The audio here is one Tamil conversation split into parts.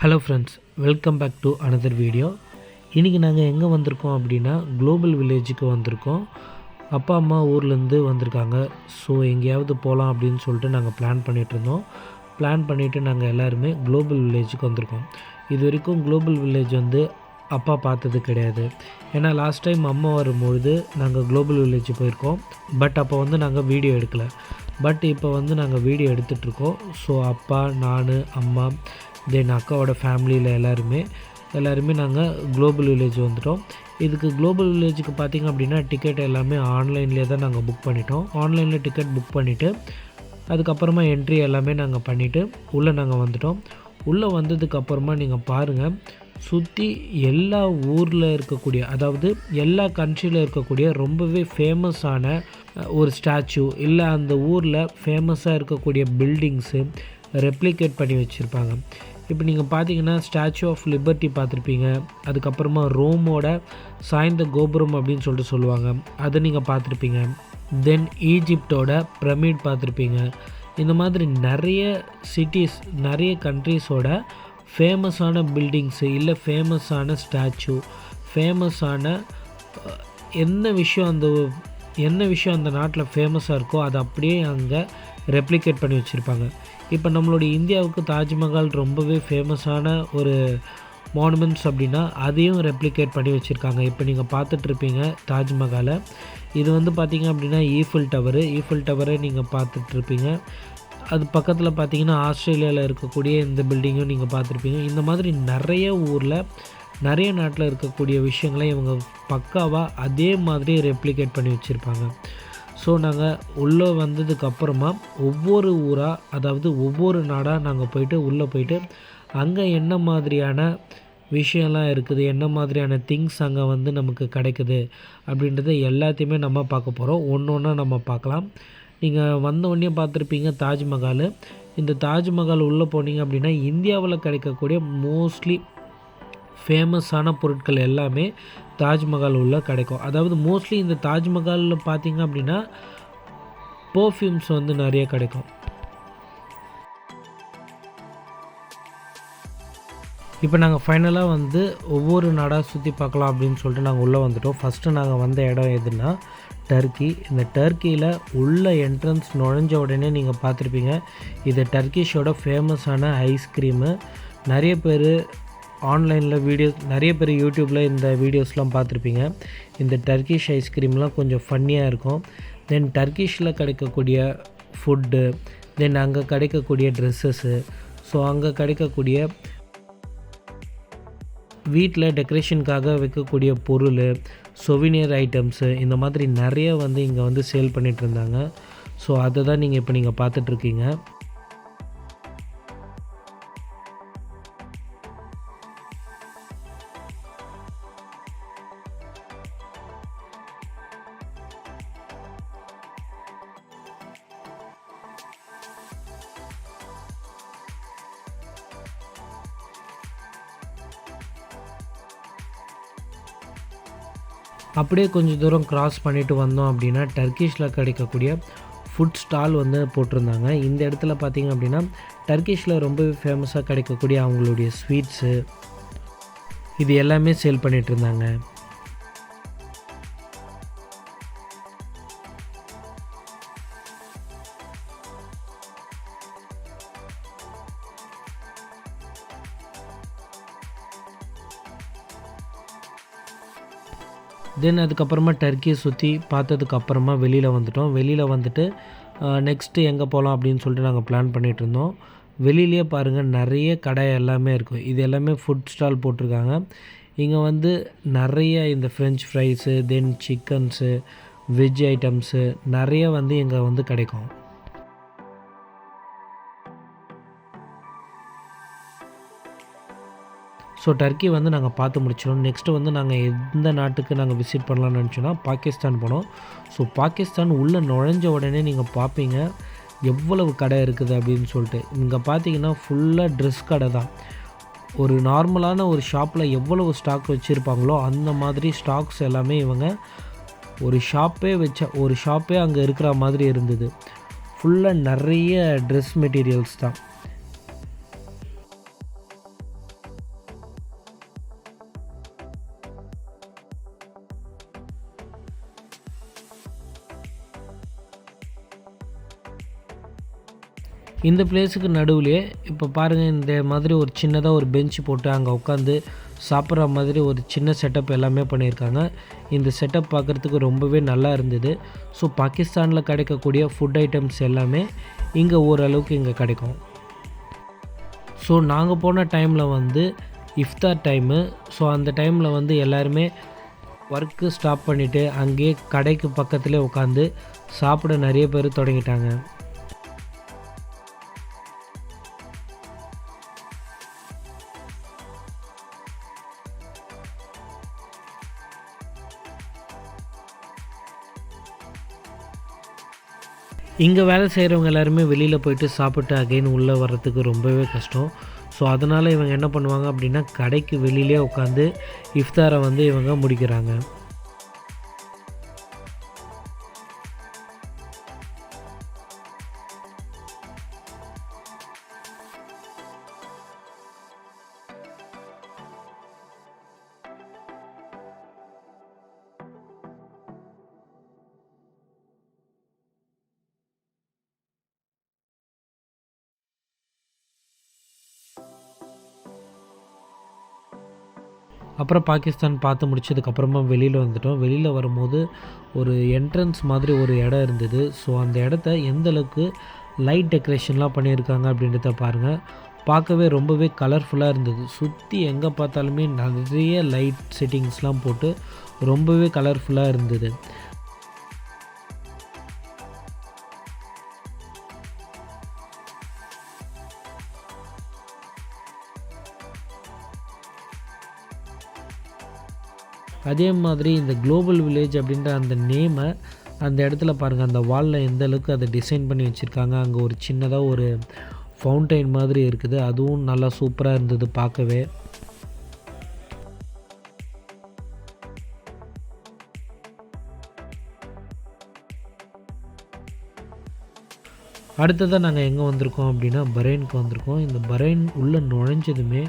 Hello friends welcome back to another video இன்றைக்கி நாங்கள் எங்கே வந்திருக்கோம் அப்படின்னா குளோபல் வில்லேஜுக்கு வந்திருக்கோம். அப்பா அம்மா ஊர்லேருந்து வந்திருக்காங்க. ஸோ எங்கேயாவது போகலாம் அப்படின்னு சொல்லிட்டு நாங்கள் பிளான் பண்ணிகிட்டு இருந்தோம். பிளான் பண்ணிவிட்டு நாங்கள் எல்லாருமே குளோபல் வில்லேஜுக்கு வந்திருக்கோம். இது வரைக்கும் குளோபல் வில்லேஜ் வந்து அப்பா பார்த்தது கிடையாது. ஏன்னா லாஸ்ட் டைம் அம்மா வரும்பொழுது நாங்கள் குளோபல் வில்லேஜ் போயிருக்கோம். பட் அப்போ வந்து நாங்கள் வீடியோ எடுக்கலை. பட் இப்போ வந்து நாங்கள் வீடியோ எடுத்துகிட்ருக்கோம் ஸோ அப்பா நான் அம்மா தென் அக்காவோட ஃபேமிலியில் எல்லாருமே எல்லாருமே நாங்கள் குளோபல் வில்லேஜ் வந்துட்டோம். இதுக்கு குளோபல் வில்லேஜுக்கு பார்த்திங்க அப்படின்னா டிக்கெட் எல்லாமே ஆன்லைன்லேயே தான் நாங்கள் புக் பண்ணிட்டோம். ஆன்லைனில் டிக்கெட் புக் பண்ணிவிட்டு அதுக்கப்புறமா என்ட்ரி எல்லாமே நாங்கள் பண்ணிவிட்டு உள்ளே நாங்கள் வந்துட்டோம். உள்ளே வந்ததுக்கப்புறமா நீங்கள் பாருங்கள் சுற்றி எல்லா ஊரில் இருக்கக்கூடிய அதாவது எல்லா கண்ட்ரியில் இருக்கக்கூடிய ரொம்பவே ஃபேமஸான ஒரு ஸ்டாச்சு இல்லை அந்த ஊரில் ஃபேமஸாக இருக்கக்கூடிய பில்டிங்ஸு ரெப்ளிகேட் பண்ணி வச்சுருப்பாங்க. இப்போ நீங்கள் பார்த்தீங்கன்னா ஸ்டாச்சு ஆஃப் லிபர்ட்டி பார்த்துருப்பீங்க அதுக்கப்புறமா ரோமோட சாய்ந்த கோபுரம் அப்படின்னு சொல்லிட்டு சொல்லுவாங்க. அதை நீங்கள் பார்த்துருப்பீங்க தென் ஈஜிப்டோட பிரமிட் பார்த்துருப்பீங்க இந்த மாதிரி நிறைய சிட்டிஸ் நிறைய கண்ட்ரீஸோட ஃபேமஸான பில்டிங்ஸு இல்லை ஃபேமஸான ஸ்டாச்சு ஃபேமஸான என்ன விஷயம் அந்த என்ன விஷயம் அந்த நாட்டில் ஃபேமஸாக இருக்கோ அதை அப்படியே அங்கே ரெப்ளிகேட் பண்ணி வச்சுருப்பாங்க. இப்போ நம்மளுடைய இந்தியாவுக்கு தாஜ்மஹால் ரொம்பவே ஃபேமஸான ஒரு மானுமெண்ட்ஸ் அப்படின்னா அதையும் ரெப்ளிகேட் பண்ணி வச்சுருக்காங்க. இப்போ நீங்கள் பார்த்துட்ருப்பீங்க தாஜ்மஹாலை. இது வந்து பார்த்திங்க அப்படின்னா ஈஃபில் டவரு ஈஃபில் டவரை நீங்கள் பார்த்துட்ருப்பீங்க அது பக்கத்தில் பார்த்தீங்கன்னா ஆஸ்திரேலியாவில் இருக்கக்கூடிய இந்த பில்டிங்கும் நீங்கள் பார்த்துருப்பீங்க. இந்த மாதிரி நிறைய ஊரில் நிறைய நாட்டில் இருக்கக்கூடிய விஷயங்களை இவங்க பக்காவாக அதே மாதிரி ரெப்ளிகேட் பண்ணி வச்சுருப்பாங்க. ஸோ நாங்கள் உள்ளே வந்ததுக்கப்புறமா ஒவ்வொரு ஊராக அதாவது ஒவ்வொரு நாடாக நாங்கள் போயிட்டு உள்ளே போயிட்டு அங்கே என்ன மாதிரியான விஷயம்லாம் இருக்குது என்ன மாதிரியான திங்ஸ் அங்கே வந்து நமக்கு கிடைக்குது அப்படின்றத எல்லாத்தையுமே நம்ம பார்க்க போகிறோம் ஒன்று ஒன்றா நம்ம பார்க்கலாம். நீங்கள் வந்த பார்த்துருப்பீங்க தாஜ்மஹால். இந்த தாஜ்மஹால் உள்ளே போனீங்க அப்படின்னா இந்தியாவில் கிடைக்கக்கூடிய மோஸ்ட்லி ஃபேமஸான பொருட்கள் எல்லாமே தாஜ்மஹால் உள்ள கிடைக்கும். அதாவது மோஸ்ட்லி இந்த தாஜ்மஹாலில் பார்த்தீங்க அப்படின்னா பர்ஃப்யூம்ஸ் வந்து நிறைய கிடைக்கும். இப்போ நாங்கள் ஃபைனலாக வந்து ஒவ்வொரு நாடாக சுற்றி பார்க்கலாம் அப்படின்னு சொல்லிட்டு நாங்கள் உள்ளே வந்துட்டோம். ஃபஸ்ட்டு நாங்கள் வந்த இடம் எதுனா டர்க்கி இந்த டர்க்கியில் உள்ள என்ட்ரன்ஸ் நுழைஞ்ச உடனே நீங்கள் பார்த்துருப்பீங்க இது டர்க்கிஷோட ஃபேமஸான ஐஸ்கிரீமு நிறைய பேர் ஆன்லைனில் வீடியோஸ் நிறைய பேர் யூடியூப்பில் இந்த வீடியோஸ்லாம் பார்த்துருப்பீங்க. இந்த டர்க்கிஷ் ஐஸ்கிரீம்லாம் கொஞ்சம் ஃபன்னியாக இருக்கும். தென் டர்க்கிஷில் கிடைக்கக்கூடிய ஃபுட்டு தென் அங்கே கிடைக்கக்கூடிய ட்ரெஸ்ஸஸ்ஸு ஸோ அங்கே கிடைக்கக்கூடிய வீட்டில் டெக்கரேஷனுக்காக வைக்கக்கூடிய பொருள் சொவினியர் ஐட்டம்ஸு இந்த மாதிரி நிறைய வந்து இங்கே வந்து சேல் பண்ணிகிட்டு இருந்தாங்க. ஸோ அதை தான் நீங்கள் இப்போ நீங்கள் பார்த்துட்ருக்கீங்க அப்படியே கொஞ்சம் தூரம் கிராஸ் பண்ணிவிட்டு வந்தோம் அப்படின்னா டர்க்கிஷில் கிடைக்கக்கூடிய ஃபுட் ஸ்டால் வந்து போட்டிருந்தாங்க. இந்த இடத்துல பார்த்திங்க அப்படின்னா டர்க்கிஷில் ரொம்பவே ஃபேமஸாக கிடைக்கக்கூடிய அவங்களுடைய ஸ்வீட்ஸு இது எல்லாமே சேல் பண்ணிகிட்டு இருந்தாங்க. தென் அதுக்கப்புறமா டர்க்கியை சுற்றி பார்த்ததுக்கப்புறமா வெளியில் வந்துட்டோம். வெளியில் வந்துட்டு நெக்ஸ்ட்டு எங்கே போகலாம் அப்படின்னு சொல்லிட்டு நாங்கள் பிளான் பண்ணிகிட்டு இருந்தோம். வெளியிலே பாருங்கள் நிறைய கடை எல்லாமே இருக்கும். இது எல்லாமே ஃபுட் ஸ்டால் போட்டிருக்காங்க. இங்கே வந்து நிறைய இந்த French fries then chickens veg items நிறைய வந்து இங்கே வந்து கிடைக்கும். ஸோ டர்க்கி வந்து நாங்கள் பார்த்து முடிச்சிடும் நெக்ஸ்ட்டு வந்து நாங்கள் எந்த நாட்டுக்கு நாங்கள் விசிட் பண்ணலாம்னு நினச்சோன்னா பாகிஸ்தான் போனோம். ஸோ பாகிஸ்தான் உள்ளே நுழைஞ்ச உடனே நீங்கள் பார்ப்பீங்க எவ்வளவு கடை இருக்குது அப்படின்னு சொல்லிட்டு. இங்கே பார்த்தீங்கன்னா ஃபுல்லாக ட்ரெஸ் கடை தான். ஒரு நார்மலான ஒரு ஷாப்பில் எவ்வளவு ஸ்டாக் வச்சுருப்பாங்களோ அந்த மாதிரி ஸ்டாக்ஸ் எல்லாமே இவங்க ஒரு ஷாப்பே வச்ச ஒரு ஷாப்பே அங்கே இருக்கிற மாதிரி இருந்தது. ஃபுல்லாக நிறைய ட்ரெஸ் மெட்டீரியல்ஸ் தான். இந்த பிளேஸுக்கு நடுவுலையே இப்போ பாருங்கள் இந்த மாதிரி ஒரு சின்னதாக ஒரு பெஞ்ச் போட்டு அங்கே உட்காந்து சாப்பிட்ற மாதிரி ஒரு சின்ன செட்டப் எல்லாமே பண்ணியிருக்காங்க. இந்த செட்டப் பார்க்குறதுக்கு ரொம்பவே நல்லா இருந்தது. ஸோ பாகிஸ்தானில் கிடைக்கக்கூடிய ஃபுட் ஐட்டம்ஸ் எல்லாமே இங்கே ஓரளவுக்கு இங்கே கிடைக்கும். ஸோ நாங்கள் போன டைமில் வந்து இஃப்தார் டைமு ஸோ அந்த டைமில் வந்து எல்லாருமே ஒர்க்கு ஸ்டாப் பண்ணிவிட்டு அங்கேயே கடைக்கு பக்கத்துலேயே உட்காந்து சாப்பிட நிறைய பேர் தொடங்கிட்டாங்க. இங்கே வேலை செய்கிறவங்க எல்லாருமே வெளியில் போயிட்டு சாப்பிட்டு அகைன் உள்ளே வர்றதுக்கு ரொம்பவே கஷ்டம். ஸோ அதனால் இவங்க என்ன பண்ணுவாங்க அப்படின்னா கடைக்கு வெளியிலே உட்காந்து இஃப்தாரை வந்து இவங்க முடிக்கிறாங்க. அப்புறம் பாகிஸ்தான் பார்த்து முடிச்சதுக்கப்புறமா வெளியில் வந்துட்டோம். வெளியில் வரும்போது ஒரு என்ட்ரன்ஸ் மாதிரி ஒரு இடம் இருந்தது. ஸோ அந்த இடத்த எந்தளவுக்கு லைட் டெக்கரேஷன்லாம் பண்ணியிருக்காங்க அப்படின்றத பாருங்கள் பார்க்கவே ரொம்பவே கலர்ஃபுல்லாக இருந்தது. சுற்றி எங்கே பார்த்தாலுமே நிறைய லைட் செட்டிங்ஸ்லாம் போட்டு ரொம்பவே கலர்ஃபுல்லாக இருந்தது. அதே மாதிரி இந்த குளோபல் வில்லேஜ் அப்படின்ற அந்த நேமை அந்த இடத்துல பாருங்கள் அந்த வாலில் எந்த அளவுக்கு அதை டிசைன் பண்ணி வச்சுருக்காங்க அங்கே ஒரு சின்னதாக ஒரு ஃபவுண்டைன் மாதிரி இருக்குது. அதுவும் நல்லா சூப்பராக இருந்தது பார்க்கவே. அடுத்ததாக நாங்கள் எங்கே வந்திருக்கோம் அப்படின்னா பரைனுக்கு வந்திருக்கோம். இந்த பரைன் உள்ளே நுழைஞ்சதுமே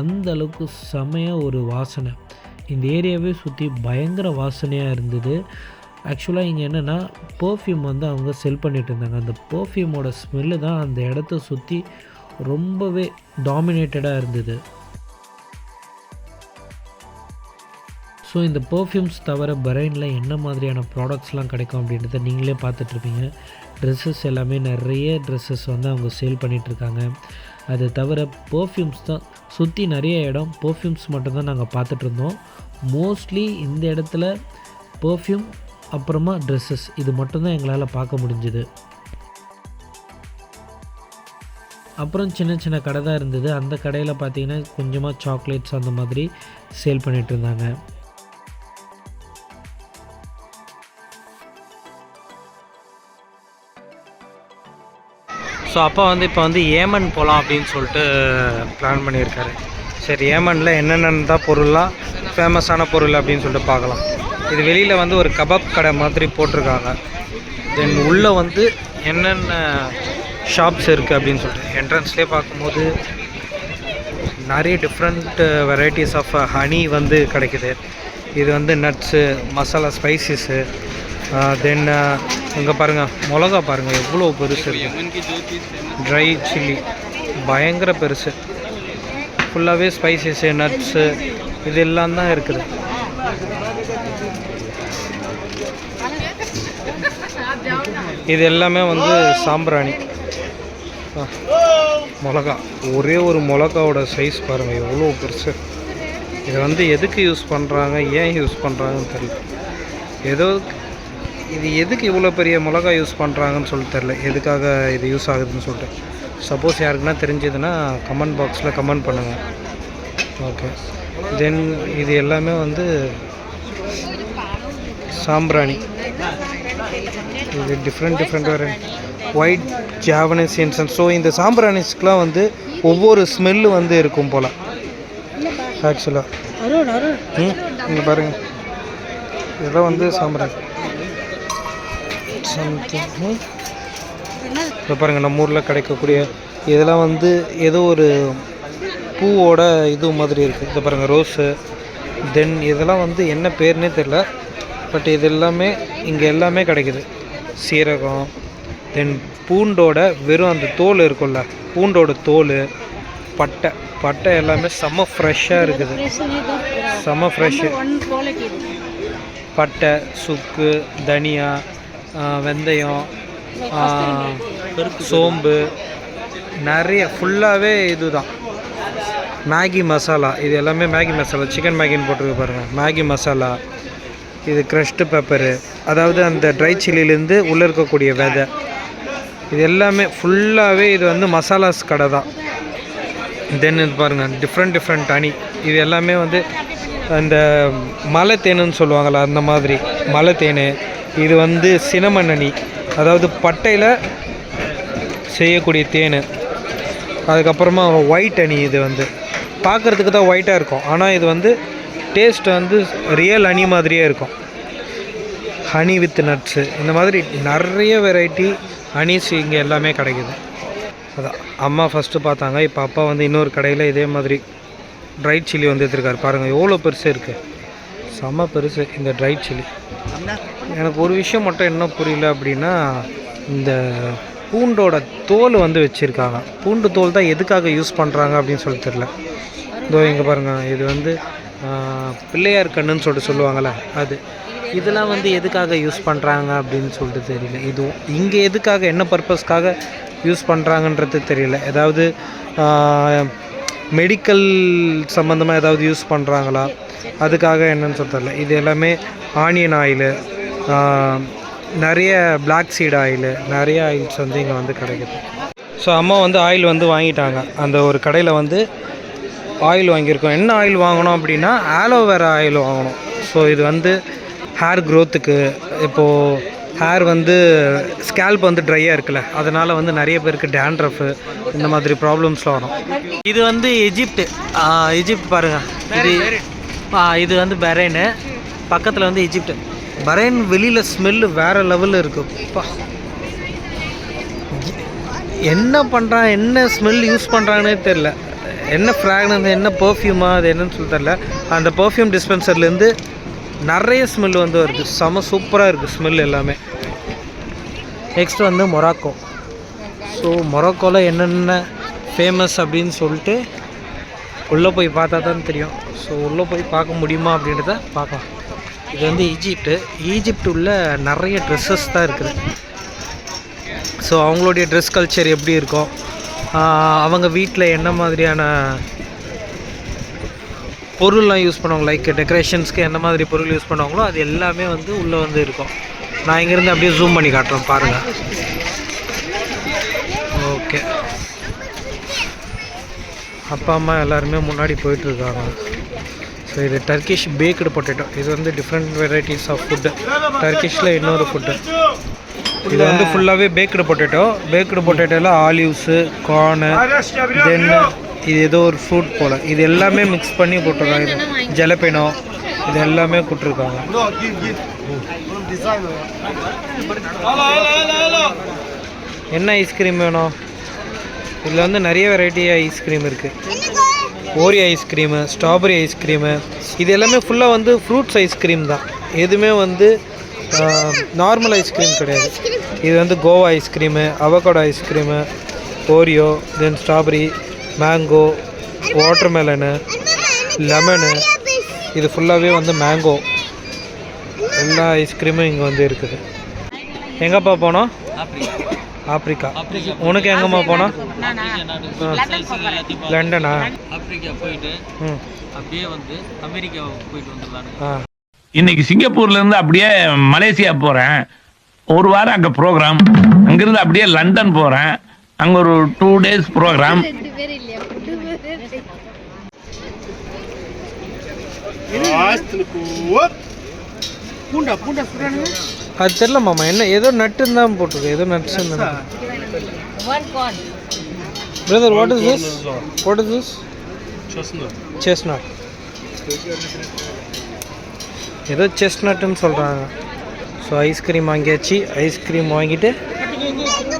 அந்த அளவுக்கு செமையாக ஒரு வாசனை. இந்த ஏரியாவே சுற்றி பயங்கர வாசனையாக இருந்தது. ஆக்சுவலாக இங்கே என்னென்னா பர்ஃப்யூம் வந்து அவங்க செல் பண்ணிகிட்டு இருந்தாங்க. அந்த பர்ஃப்யூமோட ஸ்மெல்லு தான் அந்த இடத்த சுற்றி ரொம்பவே டாமினேட்டடாக இருந்தது. ஸோ இந்த பர்ஃப்யூம்ஸ் தவிர பரைனில் என்ன மாதிரியான ப்ராடக்ட்ஸ்லாம் கிடைக்கும் அப்படின்றத நீங்களே பார்த்துட்ருப்பீங்க ட்ரெஸ்ஸஸ் எல்லாமே நிறைய ட்ரெஸ்ஸஸ் வந்து அவங்க சேல் பண்ணிகிட்ருக்காங்க அது தவிர பர்ஃப்யூம்ஸ் தான். சுற்றி நிறைய இடம் பர்ஃப்யூம்ஸ் மட்டும்தான் நாங்கள் பார்த்துட்டு இருந்தோம் மோஸ்ட்லி இந்த இடத்துல பர்ஃப்யூம் அப்புறமா ட்ரெஸ்ஸஸ் இது மட்டும்தான் எங்களால் பார்க்க முடிஞ்சுது. அப்புறம் சின்ன சின்ன கடை தான் இருந்தது. அந்த கடையில் பார்த்தீங்கன்னா கொஞ்சமாக சாக்லேட்ஸ் அந்த மாதிரி சேல் பண்ணிகிட்டு இருந்தாங்க ஸோ அப்பா வந்து இப்போ வந்து ஏமன் போகலாம் அப்படின்னு சொல்லிட்டு பிளான் பண்ணியிருக்காரு. சரி ஏமனில் என்னென்ன தான் பொருள்லாம் ஃபேமஸான பொருள் அப்படின்னு சொல்லிட்டு பார்க்கலாம். இது வெளியில் வந்து ஒரு கபாப் கடை மாதிரி போட்டிருக்காங்க. தென் உள்ளே வந்து என்னென்ன ஷாப்ஸ் இருக்குது அப்படின்னு சொல்லிட்டு என்ட்ரன்ஸ்லேயே பார்க்கும்போது நிறைய டிஃப்ரெண்ட் வெரைட்டிஸ் ஆஃப் ஹனி வந்து கிடைக்குது. இது வந்து நட்ஸு மசாலா ஸ்பைசஸ்ஸு தென் இங்கே பாருங்கள் மிளகா பாருங்கள் எவ்வளோ பெருசு ட்ரை சில்லி பயங்கர பெருசு. ஃபுல்லாகவே ஸ்பைசஸு நட்ஸு இது எல்லாம் தான் இருக்குது. இது எல்லாமே வந்து சாம்பிராணி. மிளகா. ஒரே ஒரு மிளகாவோட சைஸ் பாருங்கள் எவ்வளோ பெருசு. இதை வந்து எதுக்கு யூஸ் பண்ணுறாங்க ஏன் யூஸ் பண்ணுறாங்கன்னு தெரியல. ஏதோ இது எதுக்கு இவ்வளோ பெரிய மிளகா யூஸ் பண்ணுறாங்கன்னு சொல்லி தெரில எதுக்காக இது யூஸ் ஆகுதுன்னு சொல்லிட்டு. சப்போஸ் யாருக்குன்னா தெரிஞ்சதுன்னா கமெண்ட் பாக்ஸில் கமெண்ட் பண்ணுங்கள் ஓகே தென் இது எல்லாமே வந்து சாம்பிராணி. இது டிஃப்ரெண்ட் டிஃப்ரெண்ட் வேறு ஒயிட் ஜாவனஸ் இன்சன்ஸ் ஸோ இந்த சாம்பிரானிஸ்க்குலாம் வந்து ஒவ்வொரு ஸ்மெல்லு வந்து இருக்கும் போல். ஆக்சுவலாக ம் இங்கே பாருங்கள் இதெல்லாம் வந்து சாம்பிராணி. இப்போ பாருங்கள் நம்ம ஊரில் கிடைக்கக்கூடிய இதெல்லாம் வந்து ஏதோ ஒரு பூவோட இது மாதிரி இருக்குது இதை பாருங்கள் ரோஸு தென் இதெல்லாம் வந்து என்ன பேர்னே தெரில பட் இது எல்லாமே இங்கே எல்லாமே கிடைக்குது. சீரகம் தென் பூண்டோட வெறும் அந்த தோல் இருக்கும்ல பூண்டோட தோல் பட்டை. பட்டை எல்லாமே செம்ம ஃப்ரெஷ்ஷாக இருக்குது. செம்ம ஃப்ரெஷ்ஷு பட்டை சுக்கு தனியா வெந்தயம் சோம்பு நிறைய ஃபுல்லாகவே இதுதான். மேகி மசாலா இது எல்லாமே மேகி மசாலா சிக்கன் மேகின்னு போட்டிருக்கு பாருங்கள் மேகி மசாலா இது க்ரஷ்டு பெப்பரு அதாவது அந்த ட்ரை சில்லிலேருந்து உள்ளே இருக்கக்கூடிய விதை. இது எல்லாமே ஃபுல்லாகவே இது வந்து மசாலாஸ் கடை தான். தென் இது பாருங்கள் டிஃப்ரெண்ட் டிஃப்ரெண்ட் அணி இது எல்லாமே வந்து அந்த மலை தேனுன்னு சொல்லுவாங்கள்ல அந்த மாதிரி. மலை தேன் இது வந்து சினமன் அணி அதாவது பட்டையில் செய்யக்கூடிய தேன். அதுக்கப்புறமா ஒயிட் அணி இது வந்து. பார்க்குறதுக்கு தான் ஒயிட்டாக இருக்கும். ஆனால் இது வந்து டேஸ்ட் வந்து ரியல் ஹனி மாதிரியே இருக்கும். ஹனி வித் நட்ஸு இந்த மாதிரி நிறைய வெரைட்டி ஹனிஸ் இங்கே எல்லாமே கிடைக்குது. அதான் அம்மா ஃபஸ்ட்டு பார்த்தாங்க. இப்போ அப்பா வந்து இன்னொரு கடையில் இதே மாதிரி ட்ரை சில்லி வந்து எடுத்துருக்காரு. பாருங்கள் எவ்வளோ பெருசு இருக்குது செம்ம பெருசு இந்த ட்ரை சில்லி எனக்கு ஒரு விஷயம் மட்டும் என்ன புரியல அப்படின்னா இந்த பூண்டோட தோல் வந்து வச்சுருக்காங்க. பூண்டு தோல் தான் எதுக்காக யூஸ் பண்ணுறாங்க அப்படின்னு சொல்லி தெரில இதோ இங்கே பாருங்கள் இது வந்து பிள்ளையார் கண்ணுன்னு சொல்லிட்டு சொல்லுவாங்கள்ல அது. இதெல்லாம் வந்து எதுக்காக யூஸ் பண்ணுறாங்க அப்படின்னு சொல்லிட்டு தெரியல. இதுவும் இங்கே எதுக்காக என்ன பர்பஸ்க்காக யூஸ் பண்ணுறாங்கன்றது தெரியல. ஏதாவது மெடிக்கல் சம்மந்தமாக ஏதாவது யூஸ் பண்ணுறாங்களா அதுக்காக என்னன்னு சொல்ல தெரியல. இது எல்லாமே ஆனியன் ஆயிலு நிறைய பிளாக் சீட் ஆயிலு நிறைய ஆயில்ஸ் வந்து இங்கே வந்து கிடைக்குது. ஸோ அம்மா வந்து ஆயில் வந்து வாங்கிட்டாங்க. அந்த ஒரு கடையில் வந்து ஆயில் வாங்கியிருக்கோம். என்ன ஆயில் வாங்கணும் அப்படின்னா ஆலோவேரா ஆயில் வாங்கணும். ஸோ இது வந்து ஹேர் க்ரோத்துக்கு இப்போது ஹேர் வந்து ஸ்கேல்ப் வந்து ட்ரையாக இருக்குல்ல அதனால் வந்து நிறைய பேருக்கு டேண்ட்ரஃபு இந்த மாதிரி ப்ராப்ளம்ஸ்லாம் வரும். இது வந்து எஜிப்ட் எஜிப்ட் பாருங்கள் இது இது வந்து பரைனு பக்கத்தில் வந்து எஜிப்ட் பரேன் வெளியில் ஸ்மெல்லு வேறு லெவலில் இருக்குப்பா என்ன பண்ணுறான் என்ன ஸ்மெல் யூஸ் பண்ணுறாங்கன்னே தெரில என்ன ஃப்ராக்னன்ஸ் என்ன பர்ஃப்யூமா அது என்னன்னு சொல்லி தெரில அந்த பர்ஃப்யூம் டிஸ்பென்சர்லேருந்து நிறைய ஸ்மெல் வந்து வருது. செம சூப்பராக இருக்குது ஸ்மெல் எல்லாமே. நெக்ஸ்ட் வந்து மொராக்கோ ஸோ மொராக்கோவில் என்னென்ன ஃபேமஸ் அப்படின்னு சொல்லிட்டு உள்ளே போய் பார்த்தா தான் தெரியும். ஸோ உள்ளே போய் பார்க்க முடியுமா அப்படின்றத பார்க்கலாம். இது வந்து ஈஜிப்ட்டு. ஈஜிப்ட் உள்ள நிறைய ட்ரெஸ்ஸஸ் தான் இருக்குது. ஸோ அவங்களுடைய ட்ரெஸ் கல்ச்சர் எப்படி இருக்கும்? அவங்க வீட்டில் என்ன மாதிரியான பொருள்லாம் யூஸ் பண்ணுவாங்க? லைக் டெக்கரேஷன்ஸ்க்கு என்ன மாதிரி பொருள் யூஸ் பண்ணுவாங்களோ அது எல்லாமே வந்து உள்ளே வந்து இருக்கும். நான் இங்கேருந்து அப்படியே ஜூம் பண்ணி காட்டுறேன் பாருங்கள் ஓகே அப்பா அம்மா எல்லாருமே முன்னாடி போயிட்டுருக்காங்க ஸோ இது டர்க்கிஷ் பேக்டு பொட்டேட்டோ இது வந்து டிஃப்ரெண்ட் வெரைட்டிஸ் ஆஃப் ஃபுட்டு டர்க்கிஷில் இன்னொரு ஃபுட்டு இது வந்து ஃபுல்லாகவே பேக்டு பொட்டேட்டோ பேக்டு பொட்டேட்டோவில் ஆலிவ்ஸு கார்னு தென் இது ஏதோ ஒரு ஃப்ரூட் போல். இது எல்லாமே மிக்ஸ் பண்ணி போட்டிருக்காங்க. இது ஜலப்பேனோ இது எல்லாமே கொடுத்துருக்காங்க என்ன ஐஸ்கிரீம் வேணும்? இதில் வந்து நிறைய வெரைட்டி ஐஸ்கிரீம் இருக்குது ஓரி ஐஸ்கிரீமு ஸ்ட்ராபெரி ஐஸ்கிரீமு இது எல்லாமே ஃபுல்லாக வந்து ஃப்ரூட்ஸ் ஐஸ்கிரீம் தான். எதுவுமே வந்து நார்மல் ஐஸ்கிரீம் கிடையாது. இது வந்து Goa ice cream avocado ice cream Oreo then strawberry mango watermelon lemon இது ஃபுல்லாகவே வந்து மேங்கோ எல்லா ஐஸ்கிரீமும் இங்கே வந்து இருக்குது. எங்கேப்பா போனோம்? ஆப்பிரிக்கா. உனக்கு எங்கம்மா நானா? லண்டன் ஆப்பிரிக்கா போயிட்டு அப்படியே வந்து அமெரிக்கா போயிட்டு வந்துடலான்னு இன்னைக்கு சிங்கப்பூர்ல இருந்து அப்படியே மலேசியா போறேன். ஒரு வாரம் அங்க ப்ரோக்ராம் அங்கிருந்து அப்படியே லண்டன் போறேன். அங்க ஒரு டூ டேஸ் ப்ரோக்ராம் பூண்டா பூண்டா அது தெரில மாமா. என்ன ஏதோ நட்டுன்னு தான் போட்டிருக்கு. ஏதோ nuts brother what is this what is this chestnut ஏதோ செஸ்நட்டுன்னு சொல்கிறாங்க ஸோ ஐஸ்கிரீம் வாங்கியாச்சு. ஐஸ்கிரீம் வாங்கிட்டு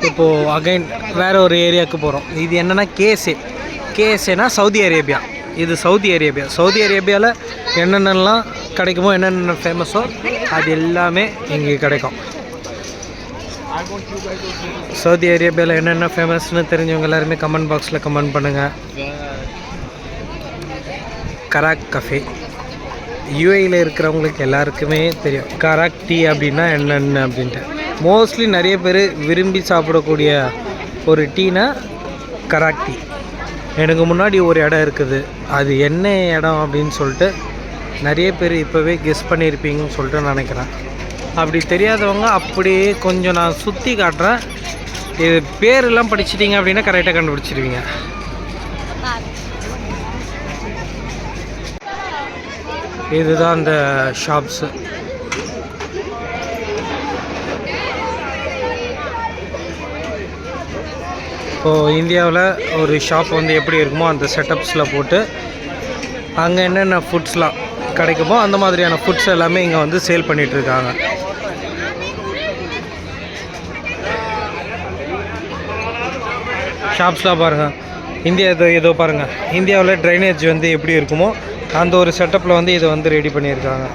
இப்போது அகைன் வேறு ஒரு ஏரியாவுக்கு போகிறோம் இது என்னென்னா கேஎஸ்ஏ கேஎஸ்ஏனா சவுதி அரேபியா இது சவுதி அரேபியா சவுதி அரேபியாவில் என்னென்னலாம் கிடைக்குமோ என்னென்ன ஃபேமஸோ அது எல்லாமே இங்கே கிடைக்கும். சவுதி அரேபியாவில் என்னென்ன ஃபேமஸ்னு தெரிஞ்சவங்க எல்லாருமே கமெண்ட் பாக்ஸில் கமெண்ட் பண்ணுங்கள் கராக் கஃபே யூஏயில் இருக்கிறவங்களுக்கு எல்லாருக்குமே தெரியும். கராக் டீ அப்படின்னா என்னென்ன அப்படின்ட்டு. மோஸ்ட்லி நிறைய பேர் விரும்பி சாப்பிடக்கூடிய ஒரு டீனா கராக் டீ எனக்கு முன்னாடி ஒரு இடம் இருக்குது. அது என்ன இடம் அப்படின்னு சொல்லிட்டு நிறைய பேர் இப்போவே கெஸ் பண்ணியிருப்பீங்கன்னு சொல்லிட்டு நான் நினைக்கிறேன். அப்படி தெரியாதவங்க அப்படியே கொஞ்சம் நான் சுற்றி காட்டுறேன். இது பேரெல்லாம் படிச்சிட்டிங்க அப்படின்னா கரெக்டாக கண்டுபிடிச்சிருவீங்க. இதுதான் அந்த ஷாப்ஸு இப்போது இந்தியாவில் ஒரு ஷாப் வந்து எப்படி இருக்குமோ அந்த செட்டப்ஸில் போட்டு அங்கே என்னென்ன ஃபுட்ஸ்லாம் கிடைக்குமோ அந்த மாதிரியான ஃபுட்ஸ் எல்லாமே இங்கே வந்து சேல் பண்ணிகிட்ருக்காங்க இருக்காங்க ஷாப்ஸ்லாம் பாருங்கள் இந்தியா ஏதோ ஏதோ பாருங்கள் இந்தியாவில் ட்ரைனேஜ் வந்து எப்படி இருக்குமோ அந்த ஒரு செட்டப்பில் வந்து இதை வந்து ரெடி பண்ணியிருக்காங்க.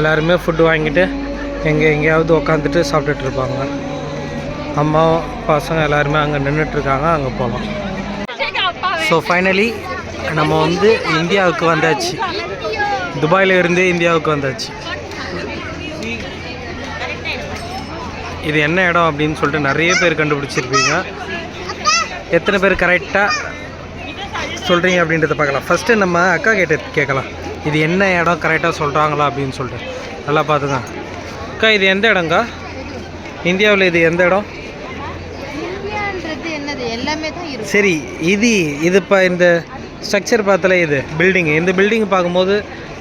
எல்லாருமே ஃபுட்டு வாங்கிட்டு எங்கே எங்கேயாவது உக்காந்துட்டு சாப்பிட்டுட்டு இருப்பாங்க. அம்மா பசங்க எல்லாருமே அங்கே நின்றுட்டுருக்காங்க அங்கே போகலாம் ஸோ ஃபைனலி நம்ம வந்து இந்தியாவுக்கு வந்தாச்சு. துபாயில் இருந்தே இந்தியாவுக்கு வந்தாச்சு. இது என்ன இடம் அப்படின்னு சொல்லிட்டு நிறைய பேர் கண்டுபிடிச்சிருப்பீங்க. எத்தனை பேர் கரெக்டாக சொல்கிறீங்க அப்படின்றத பார்க்கலாம். ஃபஸ்ட்டு நம்ம அக்கா கேட்டு கேட்கலாம். இது என்ன இடம் கரெக்டாக சொல்கிறாங்களா அப்படின்னு சொல்லிட்டு. நல்லா பார்த்துங்க அக்கா இது எந்த இடங்க்கா இந்தியாவில் இது எந்த இடம்? தான் இருக்கும். சரி இது இது இப்போ இந்த ஸ்ட்ரக்சர் பார்த்தல இது பில்டிங் இந்த பில்டிங் பார்க்கும்போது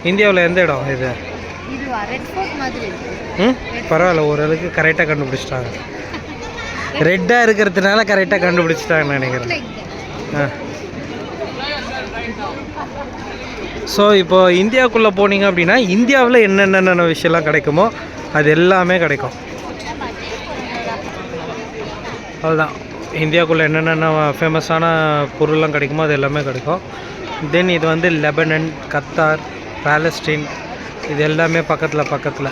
இந்தியாவில் எந்த இடம் இது? ம்? பரவாயில்ல ஓரளவுக்கு கரெக்டாக கண்டுபிடிச்சிட்டாங்க. ரெட்டாக இருக்கிறதுனால கரெக்டாக கண்டுபிடிச்சிட்டாங்கன்னு நினைக்கிறேன். ஆ. ஸோ இப்போ இந்தியாவுக்குள்ளே போனீங்க அப்படின்னா இந்தியாவில் என்னென்ன விஷயம்லாம் கிடைக்குமோ அது எல்லாமே கிடைக்கும். அவ்வளோதான் இந்தியாவுக்குள்ளே என்னென்ன ஃபேமஸான பொருள்லாம் கிடைக்குமோ அது எல்லாமே கிடைக்கும். தென் இது வந்து லெபனன் கத்தார் பேலஸ்டீன் இது எல்லாமே பக்கத்தில் பக்கத்தில்.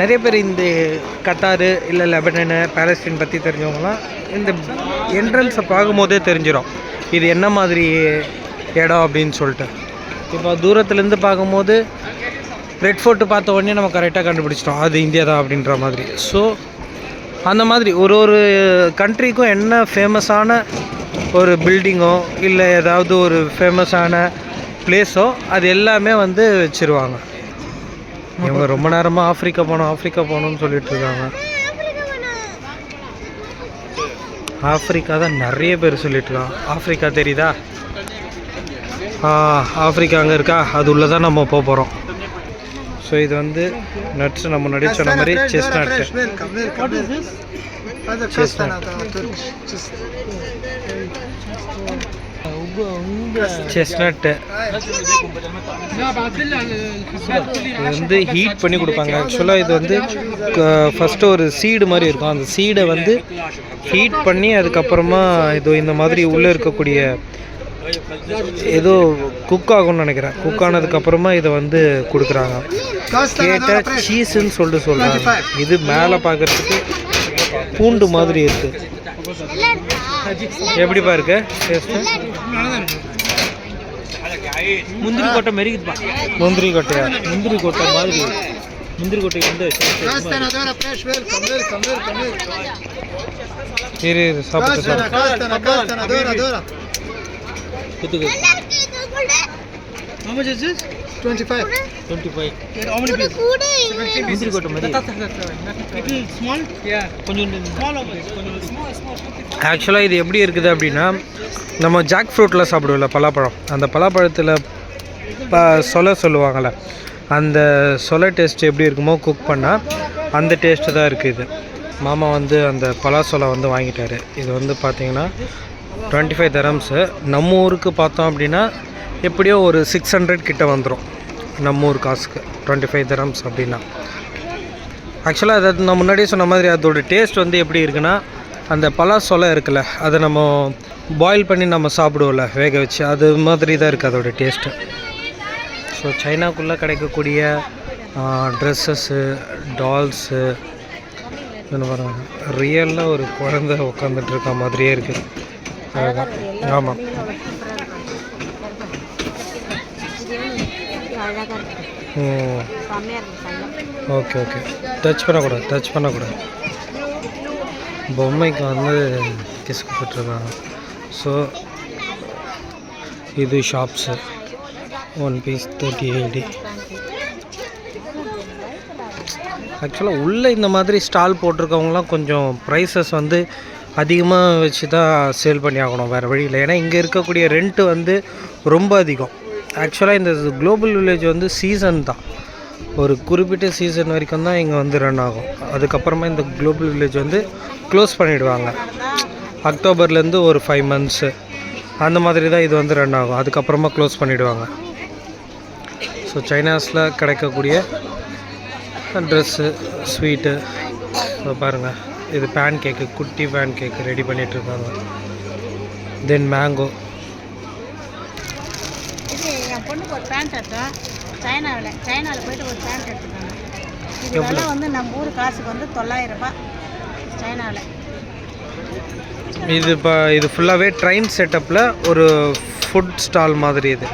நிறைய பேர் இந்த கத்தாரு இல்லை லெபனனு பேலஸ்டீன் பற்றி தெரிஞ்சவங்களாம் இந்த என்ட்ரன்ஸை பார்க்கும்போதே தெரிஞ்சிடும் இது என்ன மாதிரி இடம் அப்படின்னு சொல்லிட்டு. இப்போ தூரத்துலேருந்து பார்க்கும்போது ரெட் ஃபோர்ட்டு பார்த்த உடனே நம்ம கரெக்டாக கண்டுபிடிச்சிட்டோம். அது இந்தியா தான் அப்படின்ற மாதிரி. ஸோ அந்த மாதிரி ஒரு ஒரு கண்ட்ரிக்கும் என்ன ஃபேமஸான ஒரு பில்டிங்கோ இல்லை ஏதாவது ஒரு ஃபேமஸான பிளேஸோ அது எல்லாமே வந்து வச்சுருவாங்க. இவங்க ரொம்ப நேரமாக ஆஃப்ரிக்கா போகணும் ஆஃப்ரிக்கா போகணும்னு சொல்லிட்டு இருக்காங்க. ஆஃப்ரிக்கா தான் நிறைய பேர் சொல்லிட்டுருக்காங்க ஆஃப்ரிக்கா தெரியுதா? ஆஃப்ரிக்கா அங்கே இருக்கா? அது உள்ளே தான் நம்ம போக போகிறோம் ஸோ இது வந்து நட்ஸ் நம்ம முன்னாடி சொன்ன மாதிரி செஸ் நட்டு செஸ் இது வந்து ஹீட் பண்ணி கொடுப்பாங்க. ஆக்சுவலாக இது வந்து ஃபஸ்ட்டு ஒரு சீடு மாதிரி இருக்கும். அந்த சீடை வந்து ஹீட் பண்ணி அதுக்கப்புறமா இது இந்த மாதிரி உள்ளே இருக்கக்கூடிய ஏதோ குக் ஆகும்னு நினைக்கிறேன். குக் ஆனதுக்கப்புறமா இதை வந்து கொடுக்குறாங்க. கேட்டால் சீஸுன்னு சொல்லிட்டு சொல்கிறாங்க இது மேலே பார்க்குறதுக்கு பூண்டு மாதிரி இருக்குது எப்படிப்பா இருக்கு? முந்திரி கொட்டை மெருகுதுப்பா. முந்திரி கொட்டையா? முந்திரி கொட்டை மாதிரி. முந்திரி கொட்டை வந்து இரு சாப்பிட்டு ஆக்சுவலாக இது எப்படி இருக்குது அப்படின்னா நம்ம ஜாக் ஃப்ரூட்டில் சாப்பிடுவோம்ல பலாப்பழம். அந்த பலாப்பழத்தில் ப சொல சொல்லுவாங்கள்ல அந்த சொல டேஸ்ட் எப்படி இருக்குமோ குக் பண்ணால் அந்த டேஸ்ட்டு தான் இருக்குது. மாமா வந்து அந்த பலாசொலை வந்து வாங்கிட்டார். இது வந்து பார்த்திங்கன்னா டுவெண்ட்டி ஃபைவ் தரம்ஸு. நம்ம ஊருக்கு பார்த்தோம் அப்படின்னா எப்படியோ ஒரு சிக்ஸ் ஹண்ட்ரட் கிட்டே வந்துடும் நம்ம ஊர் காசுக்கு டுவெண்ட்டி ஃபைவ் தரம்ஸ் அப்படின்னா. ஆக்சுவலாக அது நான் முன்னாடியே சொன்ன மாதிரி அதோட டேஸ்ட் வந்து எப்படி இருக்குன்னா அந்த பலாசொலை இருக்குல்ல அதை நம்ம பாயில் பண்ணி நம்ம சாப்பிடுவோம்ல வேக வச்சு அது மாதிரி தான் இருக்குது அதோட டேஸ்ட்டு ஸோ சைனாக்குள்ளே கிடைக்கக்கூடிய ட்ரெஸ்ஸஸ்ஸு டால்ஸு என்ன பாருங்க ரியலில் ஒரு குழந்தை உட்காந்துட்டு இருக்க மாதிரியே இருக்குது ஆமாம் ஓகே ஓகே. டச் பண்ணக்கூடாது. டச் பண்ணக்கூடாது. பொம்மைக்கு வந்து கிஸ் கொடுத்துட்ருக்காங்க ஸோ இது shops one piece thirty eighty ஆக்சுவலாக உள்ளே இந்த மாதிரி ஸ்டால் போட்டிருக்கவங்களாம் கொஞ்சம் ப்ரைஸஸ் வந்து அதிகமாக வச்சு தான் சேல் பண்ணி ஆகணும் வேறு வழியில் ஏன்னா இங்கே இருக்கக்கூடிய ரெண்ட்டு வந்து ரொம்ப அதிகம். ஆக்சுவலாக இந்த குளோபல் வில்லேஜ் வந்து சீசன் தான். ஒரு குறிப்பிட்ட சீசன் வரைக்கும் தான் இங்கே வந்து ரன் ஆகும். அதுக்கப்புறமா இந்த குளோபல் வில்லேஜ் வந்து க்ளோஸ் பண்ணிவிடுவாங்க அக்டோபர்லேருந்து ஒரு ஃபைவ் மந்த்ஸு அந்த மாதிரி தான் இது வந்து ரன் ஆகும். அதுக்கப்புறமா க்ளோஸ் பண்ணிவிடுவாங்க ஸோ சைனாஸில் கிடைக்கக்கூடிய ட்ரெஸ்ஸு ஸ்வீட்டு ஸோ பாருங்கள் இது பேன் கேக்கு குட்டி பேன் கேக்கு ரெடி பண்ணிகிட்ருக்காங்க தென் மேங்கோ இது என் பொண்ணுக்கு ஒரு பேண்ட் எடுத்தோம் சைனாவில் சைனாவில் போயிட்டு ஒரு பேண்ட் எடுத்துக்காங்க. இது விலை வந்து நம்ம ஊர் காசுக்கு வந்து தொள்ளாயிரம் ரூபாய். சைனாவில் இது இப்போ இது ஃபுல்லாகவே ட்ரெயின் செட்டப்பில் ஒரு ஃபுட் ஸ்டால் மாதிரி இது.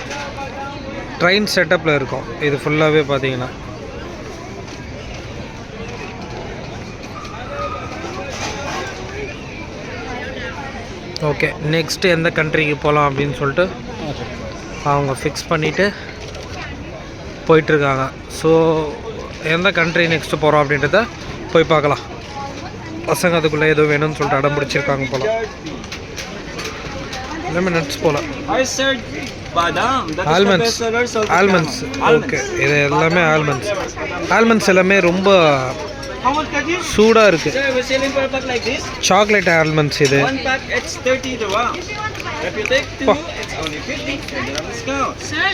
ட்ரெயின் செட்டப்பில் இருக்கும். இது ஃபுல்லாகவே பார்த்தீங்கன்னா. ஓகே நெக்ஸ்ட் எந்த கண்ட்ரிக்கு போகலாம் அப்படின்னு சொல்லிட்டு அவங்க ஃபிக்ஸ் பண்ணிவிட்டு போயிட்டுருக்காங்க. ஸோ எந்த கண்ட்ரி நெக்ஸ்ட்டு போகிறோம் அப்படின்றத போய் பார்க்கலாம். பசங்க அதுக்குள்ளே ஏதோ வேணும்னு சொல்லிட்டு அடம் பிடிச்சிருக்காங்க போல. எல்லாமே நட்ஸ் போல. ஆல்மண்ட்ஸ் ஆல்மண்ட்ஸ் ஓகே இது எல்லாமே ஆல்மண்ட்ஸ் ஆல்மண்ட்ஸ் எல்லாமே ரொம்ப சூடாக இருக்குது like this. சாக்லேட் ஆல்மண்ட்ஸ் இது One pack, it's 30 dirham. If you take two, it's only 50 and dirham discount. Sir,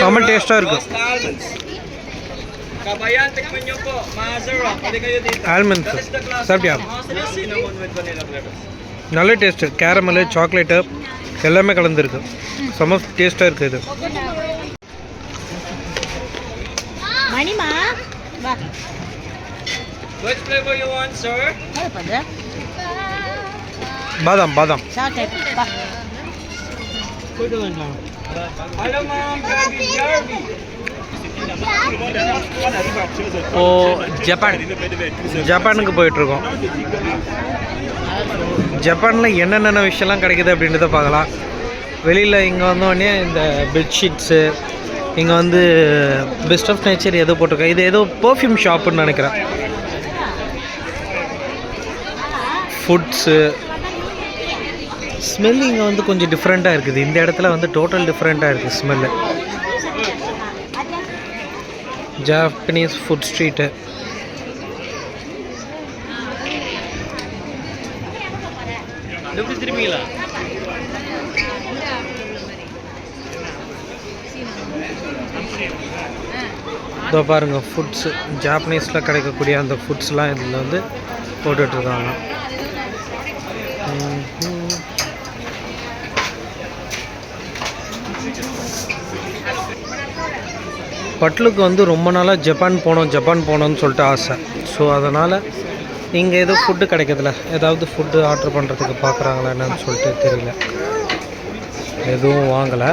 செம்ம டேஸ்ட்டாக இருக்கும் oh. ஆல்மண்ட்ஸ். சாப்பிட்டியா. நல்ல டேஸ்ட்டு கேரமலு சாக்லேட்டு எல்லாமே கலந்துருக்கு செம்ம டேஸ்ட்டாக இருக்குது இது மணிமா Which flavor you want, sir? எவ்வளோ பண்ணுற பாதாம் பாதாம் சாக்லேட் வா Hello, ma'am. Garby, Garby. ஓ ஜப்பான். ஜப்பானுக்கு போயிட்டுருக்கோம். ஜப்பானில் என்னென்ன விஷயம்லாம் கிடைக்குது அப்படின்றத பார்க்கலாம். வெளியில் இங்கே வந்தோடனே இந்த பெட்ஷீட்ஸு இங்கே வந்து பெஸ்ட் ஆஃப் நேச்சர் ஏதோ போட்டிருக்கேன் இது ஏதோ பர்ஃப்யூம் ஷாப்புன்னு நினைக்கிறேன். ஃபுட்ஸு ஸ்மெல் இங்கே வந்து கொஞ்சம் டிஃப்ரெண்ட்டாக இருக்குது. இந்த இடத்துல வந்து டோட்டல் டிஃப்ரெண்ட்டாக இருக்குது ஸ்மெல்லு ஜாப்பனீஸ் ஃபுட் ஸ்ட்ரீட்டு இதோ பாருங்க ஃபுட்ஸு ஜாப்பனீஸில் கிடைக்கக்கூடிய அந்த ஃபுட்ஸ்லாம் இதில் வந்து போட்டுட்ருக்காங்க பட்லுக்கு வந்து ரொம்ப நாளாக ஜப்பான் போனோம் ஜப்பான் போகணும்னு சொல்லிட்டு ஆசை. ஸோ அதனால் இங்கே எதுவும் ஃபுட்டு கிடைக்கிறதில்ல ஏதாவது ஃபுட்டு ஆர்டர் பண்ணுறதுக்கு பார்க்குறாங்களா என்னன்னு சொல்லிட்டு தெரியல. எதுவும் வாங்கலை.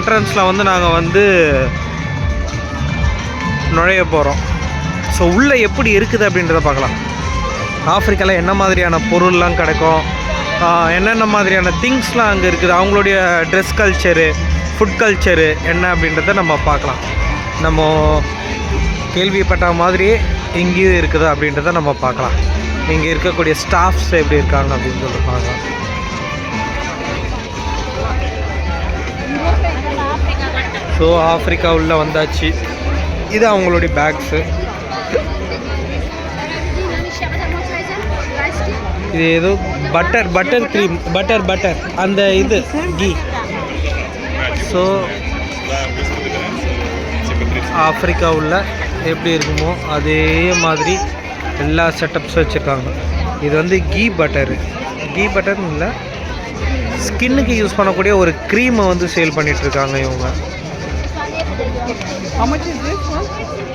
என்ட்ரன்ஸில் வந்து நாங்கள் வந்து நுழைய போகிறோம் ஸோ உள்ளே எப்படி இருக்குது அப்படின்றத பார்க்கலாம். ஆஃப்ரிக்காவில் என்ன மாதிரியான பொருள்லாம் கிடைக்கும்? என்னென்ன மாதிரியான திங்ஸ்லாம் அங்கே இருக்குது? அவங்களுடைய ட்ரெஸ் கல்ச்சரு ஃபுட் கல்ச்சரு என்ன அப்படின்றத நம்ம பார்க்கலாம். நம்ம கேள்விப்பட்ட மாதிரியே எங்கேயும் இருக்குதா அப்படின்றத நம்ம பார்க்கலாம். இங்கே இருக்கக்கூடிய ஸ்டாஃப்ஸ் எப்படி இருக்காங்க அப்படின்னு சொல்லிட்டு பார்க்கலாம். ஸோ ஆஃப்ரிக்கா உள்ள வந்தாச்சு. இது அவங்களுடைய பேக்ஸு இது ஏதோ butter butter cream butter butter அந்த இது கீ ஸோ ஆப்பிரிக்கா உள்ள எப்படி இருக்குமோ அதே மாதிரி எல்லா செட்டப்ஸும் வச்சுருக்காங்க. இது வந்து கீ பட்டரு கீ பட்டர்னு இல்லை ஸ்கின்னுக்கு யூஸ் பண்ணக்கூடிய ஒரு க்ரீமை வந்து சேல் பண்ணிட்டு இருக்காங்க இவங்க This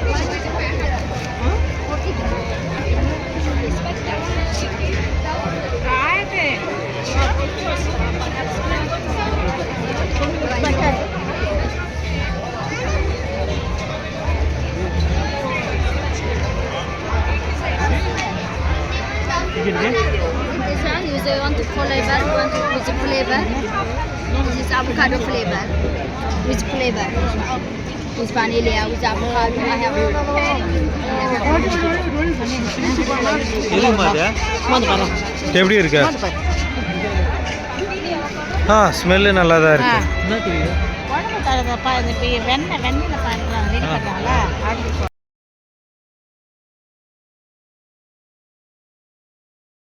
எப்படி இருக்கு? ஆ ஸ்மெல்லு நல்லா தான் இருக்கு.